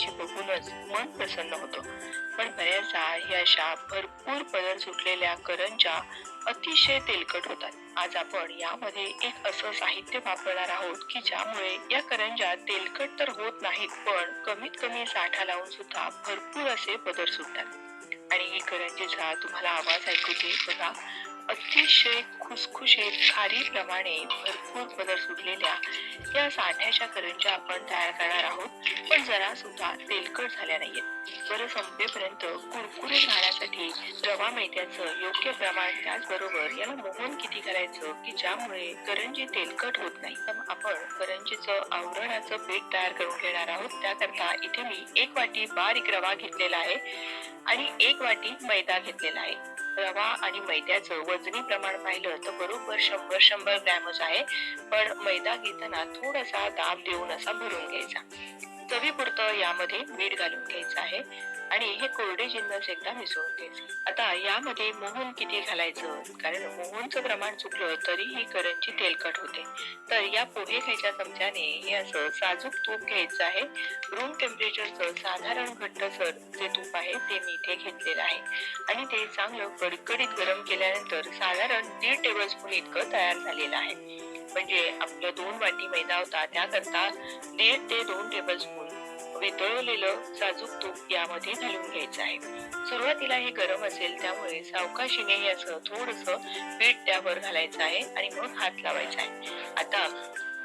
करंजी बघूनच मन प्रसन्न होतं. पण बऱ्याचदा ही अशा भरपूर पदर सुटलेल्या करंजा अतिशय तेलकट होतात. आज आपण यामध्ये एक असं साहित्य वापरणार आहोत की ज्यामुळे या करंजा तेलकट तर होत नाहीत पण कमीत कमी साठा लावून सुद्धा भरपूर असे पदर सुटतात. आणि ही करंजीचा तुम्हाला आवाज ऐकू दे बघा. अतिशय खुसखुशीत खारीप्रमाणे भरपूर पदर सुटलेल्या या साठ्याच्या करंज्या आपण तयार करणार आहोत. पण जरा सुद्धा तेलकट झाल्या नाहीयेत. बरं संपेपर्यंत कुरकुरीत राहण्यासाठी रवा मैद्याचं योग्य प्रमाण त्याचबरोबर याला मोहन किती करायचं की ज्यामुळे करंजी तेलकट होत नाही. तर आपण करंजीचं आवरणाचं पीठ तयार करून घेणार आहोत. त्याकरता इथे मी एक वाटी बारीक रवा घेतलेला आहे आणि एक वाटी मैदा घेतलेला आहे. रवा आणि मैद्याचं वजनी प्रमाण पाहिलं तर बरोबर शंभर शंभर ग्रॅमच आहे. पण मैदा घेताना थोडासा दाब देऊन असा भरून घ्यायचा. चवीपुरतं यामध्ये मीठ घालून घ्यायचं आहे. आणि हे कोरडे जिन्नस एकदा मिसळून घ्यायचे. आता यामध्ये मोहन किती घालायचं? कारण मोहनचं प्रमाण चुकलं तरी ही करंजी तेलकट होते. तर या पोहे खायच्या चमच्याने हे असं साजूक तूप घ्यायचं आहे. रूम टेम्परेचरचं साधारण घट्टसर जे तूप आहे ते मी इथे घेतलेलं आहे. आणि ते चांगलं कडकडीत गरम केल्यानंतर साधारण दीड टेबल स्पून इतकं तयार झालेलं आहे. म्हणजे आपलं दोन वाटी मैदा होता त्याकरता दीड ते दोन टेबल स्पून वितळवलेलं साजूक तूप यामध्ये घालून घ्यायचं आहे. सुरुवातीला हे गरम असेल त्यामुळे सावकाशीने हे असं थोडस पीठ त्यावर घालायचं आहे आणि मग हात लावायचा आहे. आता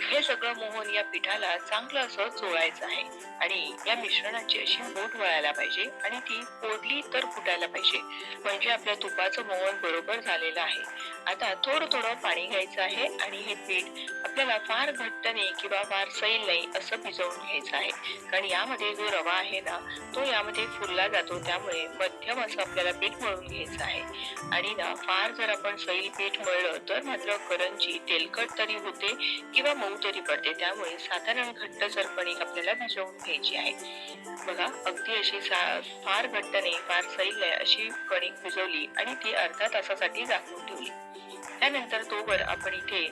हे सगळं मोहन या पिठाला चांगलं असं चोळायचं आहे आणि या मिश्रणाची अशी बोट वळायला पाहिजे आणि ती फोडली तर फुटायला पाहिजे. म्हणजे आपल्या तुपाचं मोहन बरोबर झालेलं आहे. आता थोडं थोडं पाणी घ्यायचं आहे आणि हे पीठ आपल्याला फार घट्ट नाही किंवा फार सैल नाही असं भिजवून घ्यायचं आहे. कारण यामध्ये जो रवा आहे ना तो यामध्ये फुलला जातो. त्यामुळे मध्यम असं आपल्याला पीठ मळून घ्यायचं आहे. आणि ना फार जर आपण सैल पीठ मळलं तर मात्र करंजी तेलकट तरी होते किंवा मऊ तरी पडते. त्यामुळे साधारण घट्ट सरपणीक आपल्याला भिजवून घ्यायची आहे. बघा अगदी अशी फार घट्ट नाही फार सैल नाही अशी कणिक भिजवली आणि ती अर्धा तासासाठी झाकून ठेवली. त्यानंतर तोवर आपण इथे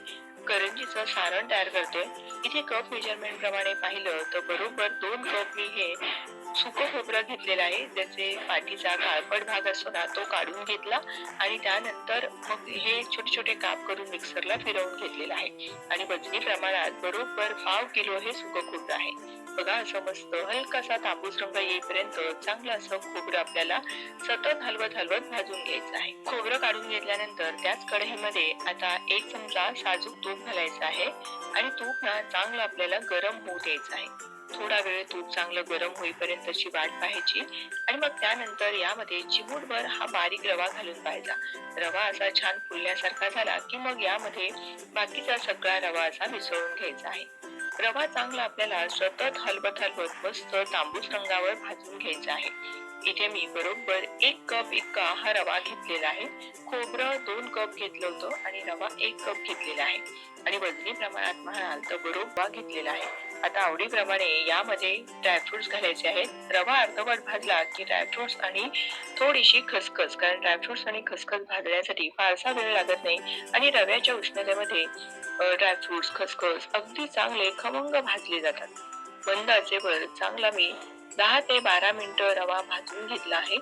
करंजीचं सारण तयार करतोय. इथे कप मेजरमेंट प्रमाणे पाहिलं तर बरोबर दोन कप मी हे सुकं खोबरं घेतलेलं आहे. ज्याचे पाठीचा काळपट भाग असतो ना तो काढून घेतला आणि त्यानंतर मग हे छोटे छोटे काप करून मिक्सरला फिरवून घेतलेलं आहे. आणि वजनी प्रमाणात बरोबर पाव किलो हे सुकं खोबरं आहे. बघा असं मस्त हलकासा तांबूस रंग येईपर्यंत चांगलं असं खोबरं आपल्याला सतत हलवत हलवत भाजून घ्यायचं आहे. खोबरं काढून घेतल्यानंतर त्याच कढईमध्ये आता एक चमचा साजूक तूप घालायचं आहे. आणि तूप ना चांगलं आपल्याला गरम होऊ द्यायचं आहे. थोडा वेळ तूप चांगलं गरम होईपर्यंतची वाट पाहायची आणि मग त्यानंतर यामध्ये चिमूटभर हा बारीक रवा घालून पाहायचा. रवा असा छान फुलल्यासारखा झाला की मग यामध्ये बाकीचा सगळा रवा असा मिसळून घ्यायचा आहे. रवा चांगला आपल्याला सतत हलबत हलबत मस्त तांबूस रंगावर भाजून घ्यायचा आहे. इथे मी बरोबर एक कप इतका हा रवा घेतलेला आहे. खोबरं दोन कप घेतलं होतं आणि रवा एक कप घेतलेला आहे. आणि वजनी प्रमाणात म्हणाल तर बरोबर घेतलेला आहे. आता आवडीप्रमाणे यामध्ये ड्रायफ्रुट्स घालायचे आहेत. रवा अर्धवट भाजला की ड्रायफ्रुट्स आणि थोडीशी खसखस कारण ड्रायफ्रुट्स आणि खसखस भाजण्यासाठी फारसा वेळ लागत नाही आणि रव्याच्या उष्णतेमध्ये ड्रायफ्रुट्स खसखस अगदी चांगले खमंग भाजले जातात. मंद आचेवर चांगला मी दहा ते बारा मिनिटं रवा भाजून घेतला आहे.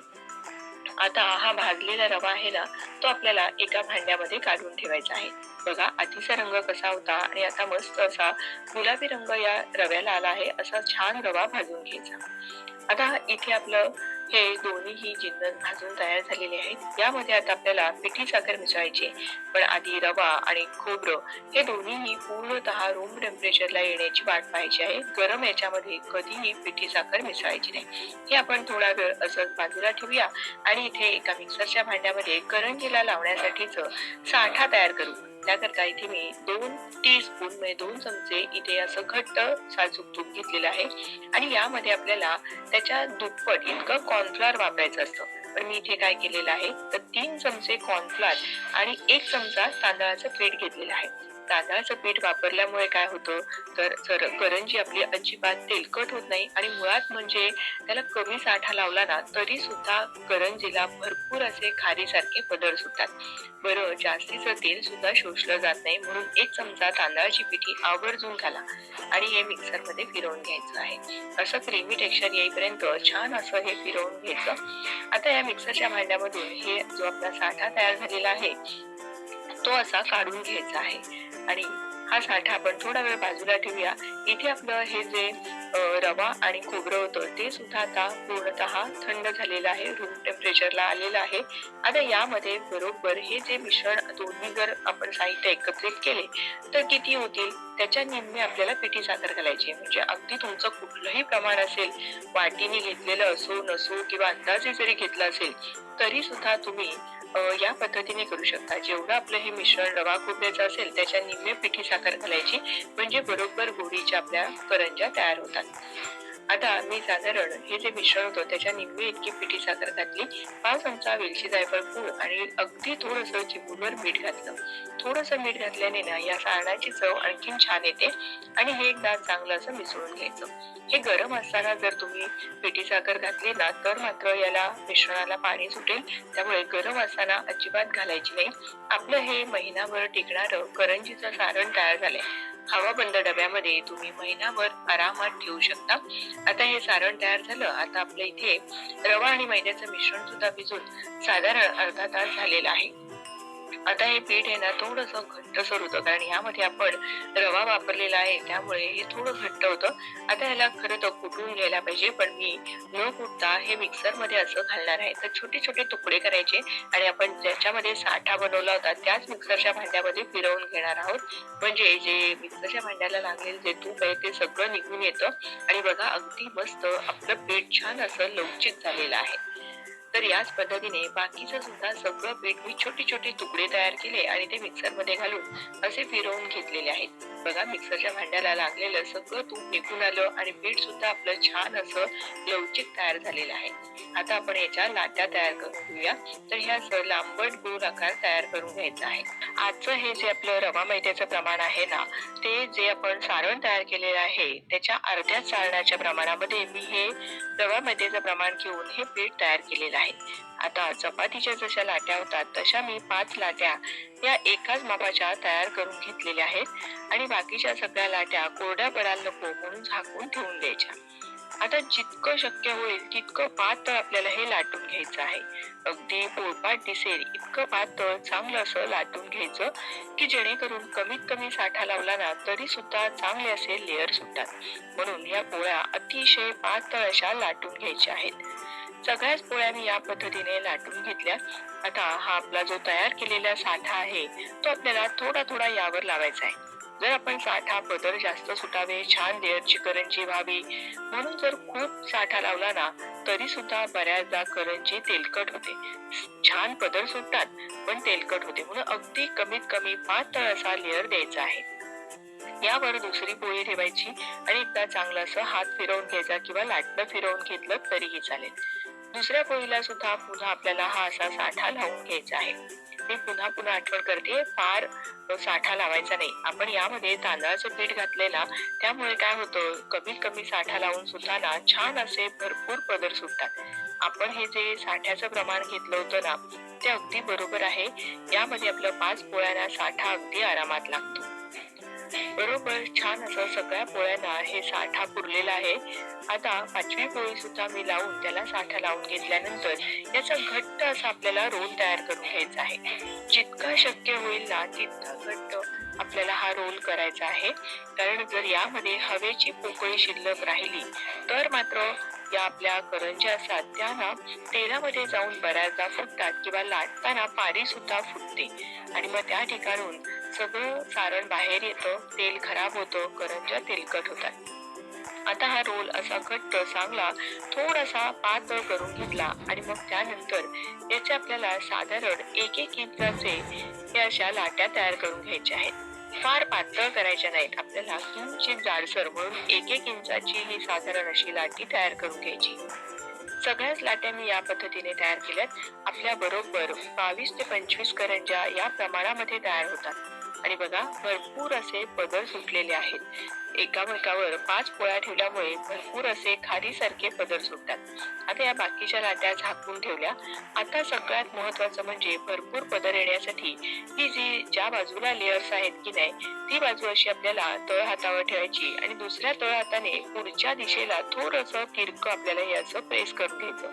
आता हा भाजलेला रवा आहे ना तो आपल्याला एका भांड्यामध्ये काढून ठेवायचा आहे. बघा आधीचा रंग कसा होता आणि आता मस्त असा गुलाबी रंग या रव्याला आला आहे असा छान रवा भाजून घ्यायचा. आता इथे आपलं हे दोन्हीही जिन्नस भाजून तयार झालेले आहेत यामध्ये आता आपल्याला पिठी साखर मिसळायची पण आधी रवा आणि खोबरं हे दोन्हीही पूर्णतः रूम टेम्परेचरला येण्याची वाट पाहायची आहे. गरम याच्यामध्ये कधीही पिठी साखर मिसळायची नाही. हे आपण थोडा वेळ असंच बाजूला ठेवूया आणि इथे एका मिक्सरच्या भांड्यामध्ये करंजीला लावण्यासाठीच साठा तयार करू. त्याकरता इथे मी दोन टी स्पून म्हणजे दोन चमचे इथे असं घट्ट साजूक तूप घेतलेलं आहे. आणि यामध्ये आपल्याला त्याच्या दुप्पट इतकं कॉर्नफ्लॉर वापरायचं असतं. पण मी इथे काय केलेलं आहे? तर तीन चमचे कॉर्नफ्लॉर आणि एक चमचा तांदळाचं पीठ घेतलेलं आहे. तांदळाचं पीठ वापरल्यामुळे काय होतं? तर करंजी आपली अजिबात तेलकट होत नाही आणि मुळात म्हणजे त्याला कमी साठा लावला ना तरी सुद्धा करंजीला भरपूर असे खारीसारखे पदर सुटतात बरं जास्तीचं तेल सुद्धा शोषलं जात नाही म्हणून एक चमचा तांदळाची पिठी आवर्जून घाला आणि हे मिक्सरमध्ये फिरवून घ्यायचं आहे. असं क्रीमी टेक्स्चर येईपर्यंत छान असं हे फिरवून घ्यायचं. आता या मिक्सरच्या भांड्यामधून हे जो आपला साठा तयार झालेला आहे तो असा काढून घ्यायचा आहे. आणि हा साठा आपण थोडा वेळ बाजूला ठेवूया. इथे आपलं हे जे रवा आणि खोबरं होतं ते सुद्धा आता पूर्णतः थंड झालेलं आहे. रूम टेम्परेचरला आलेलं आहे. आता यामध्ये बरोबर हे जे मिश्रण दोन्ही जर आपण साहित्य एकत्रित केले तर किती होतील? त्याच्या निम्मे आपल्याला पिठी साखर घालायची म्हणजे अगदी तुमचं कुठलंही प्रमाण असेल वाटीने घेतलेलं असो नसो किंवा अंदाजे जरी घेतला असेल तरी सुद्धा तुम्ही या पद्धतीने करू शकता. जेवढं आपलं हे मिश्रण रवा खोबऱ्याचं असेल त्याच्या निम्मे पिठी साखर घालायची. म्हणजे बरोबर गोडीच्या आपल्या करंज्या तयार होतात. आता मी साधारण हे जे मिश्रण होतं त्याच्या निम्मे इतकी पिठी साखर घातली. पाच चमचा वेलची जायफळ पूड आणि अगदी थोडंसं चिमूटभर मीठ घातलं. थोडस मीठ घातल्याने ना या सारणाची चव आणखीन छान येते आणि हे एकदा चांगलं असं मिसळून घ्यायचं. हे गरम असताना जर तुम्ही पिठी साखर घातली ना तर मात्र याला मिश्रणाला पाणी सुटेल. त्यामुळे गरम असताना अजिबात घालायची नाही. आपलं हे महिनाभर टिकणारं करंजीचं सारण तयार झालंय. हवाबंद डब्यामध्ये तुम्ही महिनाभर आरामात ठेवू शकता. आता हे सारण तयार झालं. आता आपल्या इथे रवा आणि मैद्याचं मिश्रण सुद्धा भिजून साधारण अर्धा तास झालेला आहे. आता हे पीठ आहे ना थोडस घट्टसर होतं कारण यामध्ये आपण रवा वापरलेला आहे त्यामुळे हे थोडं घट्ट होतं. आता ह्याला खरं तर कुटून घ्यायला पाहिजे पण मी न कुटता हे मिक्सरमध्ये असं घालणार आहे. तर छोटे छोटे तुकडे करायचे आणि आपण ज्याच्यामध्ये साठा बनवला होता त्याच मिक्सरच्या भांड्यामध्ये फिरवून घेणार आहोत. म्हणजे जे मिक्सरच्या भांड्याला लागलेलं जे तूप आहे ते सगळं निघून येतं. आणि बघा अगदी मस्त आपलं पीठ छान असं लवचिक झालेलं आहे. तर याच पद्धतीने बाकीचं सुद्धा सगळं पीठ मी छोटे छोटे तुकडे तयार केले आणि ते मिक्सरमध्ये घालून असे फिरवून घेतलेले आहेत. बघा मिक्सरच्या भांड्याला लागलेलं सगळं तूप निघून आलं आणि पीठ सुद्धा आपलं छान असं लवचिक तयार झालेलं आहे. आता आपण याच्या लाट्या तयार करून घेऊया. तर ह्या असं लांबट गोल आकार तयार करून घ्यायचा आहे. आजचं हे जे आपलं रवा मैद्याचं प्रमाण आहे ना ते जे आपण सारण तयार केलेलं आहे त्याच्या अर्ध्या सारणाच्या प्रमाणामध्ये मी हे रवा मैद्याचं प्रमाण घेऊन हे पीठ तयार केलेलं आहे. आता चपातीच्या जशा लाट्या होतात तशा मी पाच लाट्या या एकाच मापाच्या तयार करून घेतलेल्या आहेत आणि बाकीच्या सगळ्या लाट्या कोरड्या पडायला नको म्हणून झाकून ठेवून द्यायच्या. आता जितकं शक्य होईल तितकं पातळ आपल्याला हे लाटून घ्यायचं आहे. अगदी पोळपाट दिसेल इतकं पातळ चांगलं असं लाटून घ्यायचं की जेणेकरून कमीत कमी साठा लावला ना तरी सुद्धा चांगले असे लेअर सुटतात. म्हणून या पोळ्या अतिशय पातळ अशा लाटून घ्यायच्या आहेत. सगळ्याच पोळ्या मी या पद्धतीने लाटून घेतल्या. आता हा आपला जो तयार केलेला साठा आहे तो आपल्याला थोडा थोडा यावर लावायचा आहे. जर आपण साठा पदर जास्त सुटावे छान लेअरची करंजी व्हावी म्हणून जर खूप साठा लावला ना तरी सुद्धा बऱ्याचदा करंजी तेलकट होते. छान पदर सुटतात पण तेलकट होते म्हणून अगदी कमीत कमी पातळ असा लेअर द्यायचा आहे. यावर दुसरी पोळी ठेवायची आणि एकदा चांगला असं हात फिरवून घ्यायचा किंवा लाटणं फिरवून घेतलं तरीही चालेल. दुसऱ्या पोळीला सुद्धा पुन्हा आपल्याला हा असा साठा लावून घ्यायचा आहे. मी पुन्हा पुन्हा आठवण करते फार साठा लावायचा नाही. आपण यामध्ये तांदळाचं पीठ घातलेला त्यामुळे काय होतं कमीत कमी साठा लावून सुद्धा ना छान असे भरपूर पदर सुटतात. आपण हे जे साठ्याचं प्रमाण घेतलं होतं ना ते अगदी बरोबर आहे. यामध्ये आपलं पाच पोळ्यांना साठा अगदी आरामात लागतो. बरोबर छान असं सगळ्या पोळ्यांना हे साठा पुरलेला आहे. आता पाचवी पोळी सुद्धा मी लावून त्याला साठा लावून घेतल्यानंतर याचा घट्ट असा आपल्याला रोल तयार करून घ्यायचा आहे. जितका शक्य होईल ना तितका घट्ट आपल्याला हा रोल करायचा आहे. कारण जर यामध्ये हवेची पोकळी शिल्लक राहिली तर मात्र या आपल्या करंज्या असतात त्या ना तेलामध्ये जाऊन बऱ्याचदा फुटतात किंवा लाटताना पारी सुद्धा फुटते. आणि मग त्या ठिकाणून सगळं सारण बाहेर येतं तेल खराब होतं करंजा तेलकट होतात. आता हा रोल असा घट्ट चांगला थोडासा पातळ करून घेतला आणि मग त्यानंतर याचे आपल्याला साधारण एक एक इंचाचे या अशा लाट्या तयार करून घ्यायच्या आहेत. फार पातळ करायच्या नाहीत. आपल्याला किंचित जाडसर म्हणून एक एक इंचाची ही साधारण अशी लाटी तयार करून घ्यायची. सगळ्याच लाट्या मी या पद्धतीने तयार केल्यात. आपल्या बरोबर बावीस ते पंचवीस करंजा या प्रमाणामध्ये तयार होतात. आणि बघा भरपूर असे पदर सुटलेले आहेत. एकामेकावर पाच पोळ्या ठेवल्यामुळे भरपूर असे खारीसारखे पदर सुटतात. आता या बाकीच्या लाट्या झाकून ठेवल्या. आता सगळ्यात महत्वाचं म्हणजे भरपूर पदर येण्यासाठी ही जी ज्या बाजूला लेअर्स आहेत की नाही ती बाजू अशी आपल्याला तळ हातावर ठेवायची आणि दुसऱ्या तळ हाताने पुढच्या दिशेला थोडस तिरकं आपल्याला हे असं प्रेस करून घ्यायचं.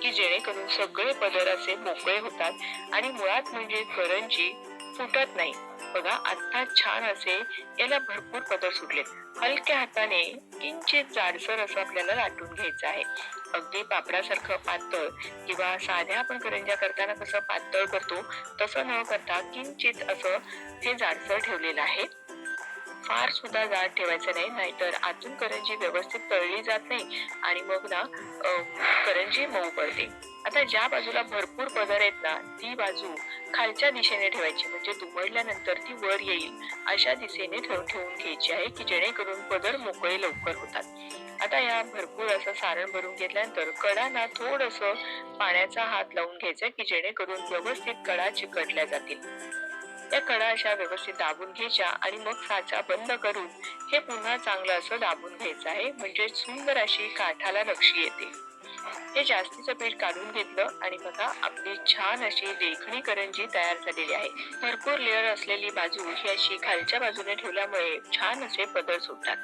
की जेणेकरून सगळे पदर असे मोकळे होतात आणि मुळात म्हणजे करंजी फुटत नाही. बघा आता छान असे याला भरपूर पदर सुटलेत हलक्या हाताने किंचित जाडसर असं आपल्याला लाटून घ्यायचं आहे. अगदी पापडासारखं पातळ किंवा साध्या आपण करंज्या करताना कसं पातळ करतो तसं न करता किंचित असं हे जाडसर ठेवलेलं आहे. फार सुद्धा जाड ठेवायचं नाही नाहीतर आतून करंजी व्यवस्थित तळली जात नाही आणि मग ना करंजी मऊ पडते. आता ज्या बाजूला भरपूर पदर आहेत ना ती बाजू खालच्या दिशेने ठेवायची. म्हणजे दुमडल्यानंतर ती वर येईल. अशा दिशेने ठेवून घ्यायची आहे की जेणेकरून पदर मोकळे लवकर होतात. आता या भरपूर असं सारण भरून घेतल्यानंतर कडांना थोडस पाण्याचा हात लावून घ्यायचा की जेणेकरून व्यवस्थित कडा चिकटल्या जातील. त्या कडा अशा व्यवस्थित दाबून घ्यायच्या आणि मग साचा बंद करून हे पुन्हा चांगलं असं दाबून घ्यायचं आहे. म्हणजे सुंदर अशी काठाला नक्षी येते. हे जास्तीचं पीठ काढून घेतलं आणि बघा आपली छान अशी देखणी करंजी तयार झालेली आहे. भरपूर लेअर असलेली बाजू ही अशी खालच्या बाजूने ठेवल्यामुळे छान असे पदर सुटतात.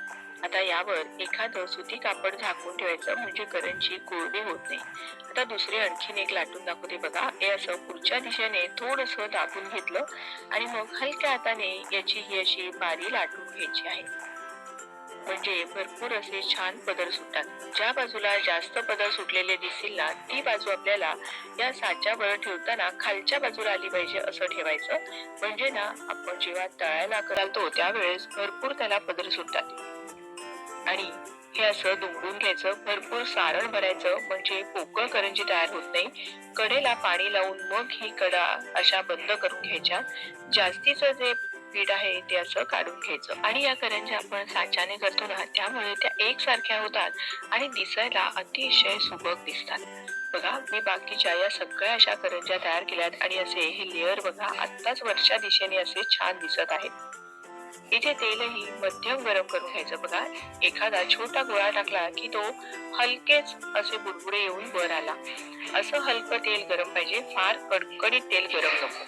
आता यावर एखादं सुती कापड झाकून ठेवायचं म्हणजे करंजी कोरडी होत नाही. आता दुसरे आणखीन एक लाटून दाखवते बघा. हे असं पुढच्या दिशेने थोडस दाबून घेतलं आणि मग हलक्या हाताने याची ही अशी बारी लाटून घ्यायची आहे. म्हणजे भरपूर असे छान पदर सुटतात. ज्या बाजूला जास्त पदर सुटलेले दिसतील ना ती बाजू आपल्याला या साच्यावर ठेवताना खालच्या बाजूला आली पाहिजे असं ठेवायचं. म्हणजे ना आपण जेव्हा तळायला करतो त्यावेळेस भरपूर त्याला पदर सुटतात. आणि हे असं दुमडून घ्यायचं भरपूर सारण भरायचं म्हणजे पोकळ करंजी तयार होत नाही. कडेला पाणी लावून मग ही कडा अशा बंद करून घ्यायच्या. जास्तीचं जे पीठ आहे ते असं काढून घ्यायचं. आणि या करंज्या आपण साच्याने करतो ना त्यामुळे त्या एकसारख्या होतात आणि दिसायला अतिशय सुबक दिसतात. बघा मी बाकीच्या या सगळ्या अशा करंज्या तयार केल्यात आणि असे हे लेअर बघा आत्ताच वरच्या दिशेने असे छान दिसत आहेत. इथे तेलही मध्यम गरम करून घ्यायचं. बघा एखादा छोटा गोळा टाकला की तो हलकेच असे बुडबुडे येऊन वर आला. असं हलकं तेल गरम पाहिजे फार कडकडीत तेल गरम नको.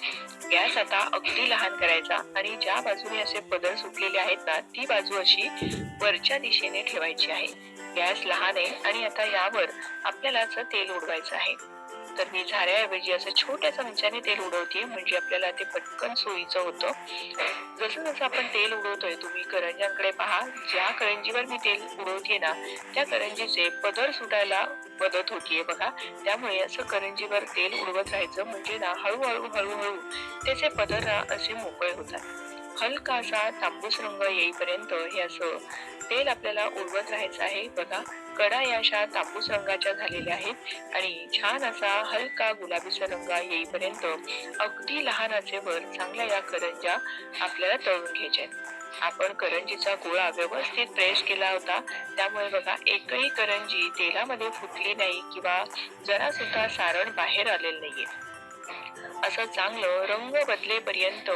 गॅस आता अगदी लहान करायचा आणि ज्या बाजूने असे पदर सुटलेले आहेत ना ती बाजू अशी वरच्या दिशेने ठेवायची आहे. गॅस लहान आहे आणि आता यावर आपल्याला असं तेल उडवायचं आहे. तर मी झाऱ्याऐवजी असं छोट्या चमच्याने तेल उडवते म्हणजे आपल्याला ते पटकन सोयीचं होतं. जसं जसं आपण तेल उडवतोय तुम्ही करंजांकडे पहा ज्या करंजीवर मी तेल उडवते ना त्या करंजीचे पदर सुटायला मदत होतीये बघा. त्यामुळे असं करंजीवर तेल उडवत राहायचं म्हणजे ना हळूहळू हळूहळू त्याचे पदर ना असे मोकळे होतात. हलका असा तांबूस रंग येईपर्यंत हे असं तेल आपल्याला उडवत राहायचं आहे. बघा कडा या अशा तांबूस रंगाच्या झालेल्या आहेत आणि छान असा हलका गुलाबीचा रंग येईपर्यंत अगदी लहान आचेवर चांगल्या या करंजा आपल्याला तळून घ्यायच्या आहेत. आपण करंजीचा गोळा व्यवस्थित प्रेस केला होता. त्यामुळे बघा एकही करंजी तेलामध्ये फुटली नाही किंवा जरा सुद्धा सारण बाहेर आलेलं नाहीये. असं चांगलं रंग बदलेपर्यंत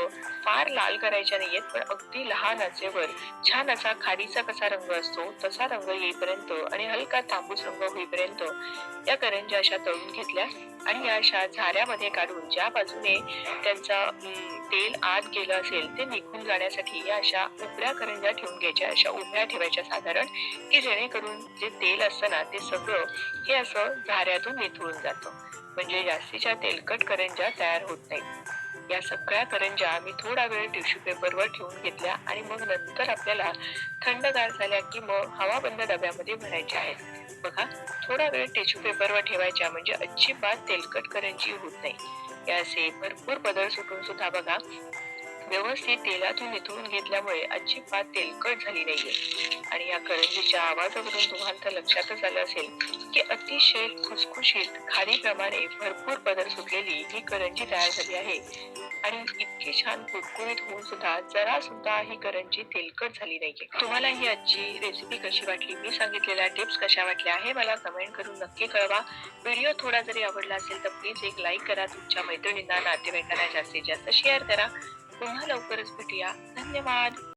फार लाल करायच्या नाहीयेत पण अगदी लहान आचेवर छान असा खारीचा कसा रंग असतो तसा रंग येईपर्यंत आणि हलका तांबूस रंग होईपर्यंत या करंज्या अशा तळून घेतल्या आणि या अशा झाऱ्यामध्ये काढून ज्या बाजूने त्यांचा तेल आत गेलं असेल ते निघून जाण्यासाठी या अशा उभ्या करंज्या ठेवून घ्यायच्या अशा उभ्या ठेवायच्या साधारण की जेणेकरून जे तेल असतं ना ते सगळं हे असं झाऱ्यातून निथळून जातं. म्हणजे जास्तीच्या तेलकट करंज्या तयार होत नाहीत. या सगळ्या करंज्या आम्ही थोडा वेळ टिश्यू पेपरवर ठेवून घेतल्या आणि मग नंतर आपल्याला थंडगार झाल्या की मग हवाबंद डब्यामध्ये भरायच्या आहेत. बघा थोडा वेळ टिश्यू पेपरवर ठेवायच्या म्हणजे अजिबात तेलकट करंजी होत नाही. या असे भरपूर बदल सुटून सुद्धा बघा व्यवस्थित तेलातून निथळून घेतल्यामुळे अजिबात तेलकट झाली नाहीये. आणि या करंजीच्या आवाजावरून तुम्हाला तर लक्षातच आलं असेल की अतिशय खुसखुशीत खारीप्रमाणे भरपूर पदर सुटलेली ही करंजी तयार झाली आहे. आणि इतकी छान कुरकुरीत होऊन सुद्धा जरा सुद्धा ही करंजी तेलकट झाली नाहीये. तुम्हाला ही आजची रेसिपी कशी वाटली? मी सांगितलेल्या टिप्स कशा वाटल्या हे मला कमेंट करून नक्की कळवा. व्हिडिओ थोडा जरी आवडला असेल तर प्लीज एक लाईक करा. तुमच्या मैत्रिणींना नातेवाईकांना जास्तीत जास्त शेअर करा. पुन्हा लवकरच भेटूया. धन्यवाद!